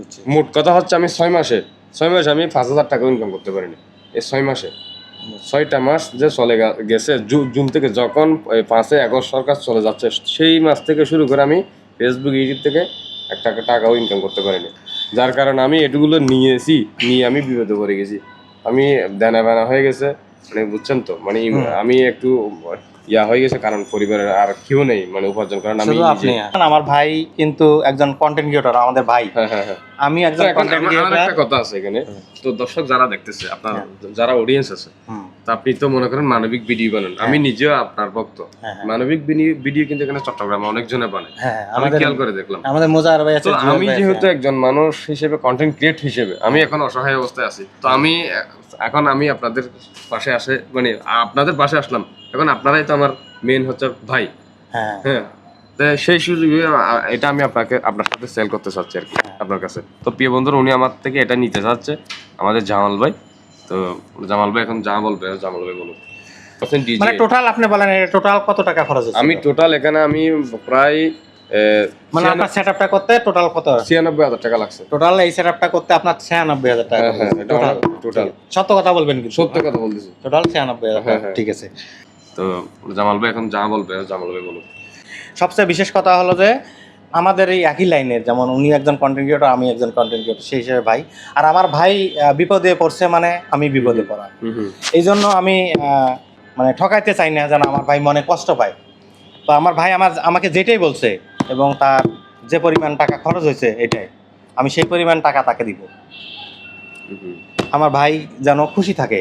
বুঝছি মোট কথা হচ্ছে আমি ছয় মাসে ছয় মাসে আমি পাঁচ হাজার টাকা ইনকাম করতে পারিনি। এই ছয় মাসে। ছয়টা মাস যে চলে গেছে জুন থেকে যখন পাঁচে আগস্ট সরকার চলে যাচ্ছে, সেই মাস থেকে শুরু করে আমি ফেসবুক ইউটিউব থেকে এক টাকা টাকাও ইনকাম করতে পারিনি। যার কারণে আমি এটুগুলো নিয়েছি, নিয়ে আমি বিপদে পড়ে গেছি। আমি দেনা বেনা হয়ে গেছে মানে বুঝছেন তো? মানে আমি একটু ইয়া হয়ে গেছে কারণ পরিবারের আর কেউ নেই মানে উপার্জন করার। আমি আমার ভাই কিন্তু একজন কন্টেন্ট ক্রিয়েটর আমাদের ভাই। হ্যাঁ হ্যাঁ হ্যাঁ। আমি একজন কন্টেন্ট আমার ক্রিয়েটর একটা কথা আছে এখানে। তো দর্শক যারা দেখতেছে আপনার হ্যাঁ। যারা অডিয়েন্স আছে আপনি তো মনে করেন মানবিক ভিডিও বানান। আমি নিজেও আপনার ভক্ত। হ্যাঁ, হ্যাঁ। মানবিক ভিডিও কিন্তু এখানে চট্টগ্রামে অনেকজনে বানায়। হ্যাঁ আমি খেয়াল করে দেখলাম। আমাদের মোজাহার ভাই আছে আমি যেহেতু একজন মানুষ হিসেবে কন্টেন্ট ক্রিয়েট হিসেবে আমি এখন অসহায় অবস্থায় আছি। তো আমি এখন আমি আপনাদের পাশে আসে মানে আপনাদের পাশে আসলাম। এখন আপনারাই তো আমার মেন হচ্ছে ভাই। হ্যাঁ। হ্যাঁ। সেই সুযোগে এটা আমি আপনাকে আপনার সাথে সেল করতে চাচ্ছি আর কি আপনার কাছে। তো প্রিয় বন্ধুরা উনি আমার থেকে এটা নিতে চাচ্ছে আমাদের জামাল ভাই। তো জামাল ভাই এখন যা বলবে জামাল ভাই বলুন মানে টোটাল আপনি বলেন টোটাল কত টাকা খরচ হচ্ছে? আমি টোটাল এখানে আমি প্রায় মানে আপনার সেটআপটা করতে টোটাল কত? ছিয়ানব্বই হাজার টাকা লাগছে। টোটাল এই সেটআপটা করতে আপনার ছিয়ানব্বই হাজার টাকা হ্যাঁ, হ্যাঁ, টোটাল সত্য কথা বলবেন কিন্তু। সত্য কথা বলতেছি। টোটাল হ্যাঁ, টাকা হ্যাঁ। ঠিক আছে। তো জামাল ভাই এখন যা বলবে জামাল ভাই বলুন সবচেয়ে বিশেষ কথা হলো যে আমাদের এই একই লাইনের যেমন উনি একজন কন্টেন্ট ক্রিয়েটর আমি একজন কন্টেন্ট ক্রিয়েটর সেই হিসেবে ভাই। আর আমার ভাই বিপদে পড়ছে মানে আমি বিপদে পড়া। এই জন্য আমি মানে ঠকাইতে চাই না যেন আমার ভাই মনে কষ্ট পায়। তো আমার ভাই আমার আমাকে যেটাই বলছে এবং তার যে পরিমাণ টাকা খরচ হয়েছে এটাই আমি সেই পরিমাণ টাকা তাকে দিব। আমার ভাই যেন খুশি থাকে।